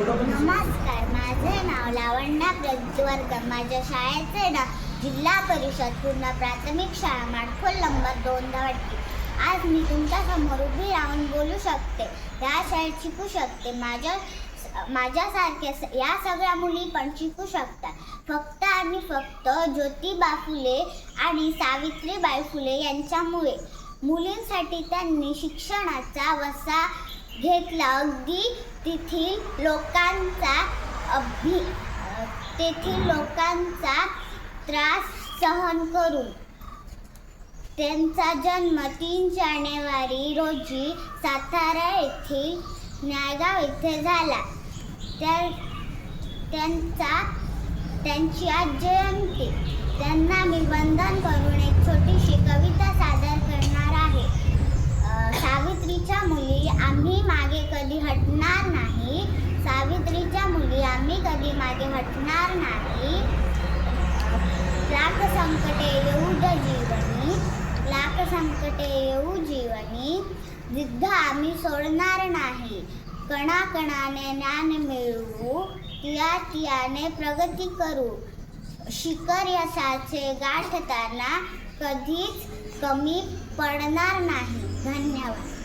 नमस्कार माझे नाव लावण्या प्रज्वलकर माझ्या शाळेचे नाव जिल्हा परिषद पूर्ण प्राथमिक शाळा माडखोल नंबर दोन दवाटी आज मी तुमच्यासमोर उभी राहून बोलू शकते. या शाळेत शिकू शकते. माझ्या माझ्यासारख्या स- या सगळ्या मुली पण शिकू शकतात. फक्त आणि फक्त ज्योतिबा फुले आणि सावित्रीबाई फुले यांच्यामुळे मुलींसाठी त्यांनी शिक्षणाचा वसा घेतला. अगदी तेथील लोकांचा अभि तेथील लोकांचा त्रास सहन करून त्यांचा जन्म तीन जानेवारी रोजी सातारा येथील नायगाव येथे झाला. त्या त्यांचा त्यांची आज जयंती त्यांना मी वंदन करून एक छोटीशी कविता सादर करणार आहे अ, सावित्रीच्या मुली आम्ही मागे कधी हटणार नाही सावित्रीच्या मुली आम्ही कधी मागे हटणार नाही. लाख संकटे येऊ द जीवनी. लाख संकटे येऊ जीवनी. जिद्द आम्ही सोडणार नाही. कणाकणाने ज्ञान मिळवू. तिया तियाने प्रगती करू. शिखर यशाचे गाठताना कधीच कमी पडणार नाही. धन्यवाद.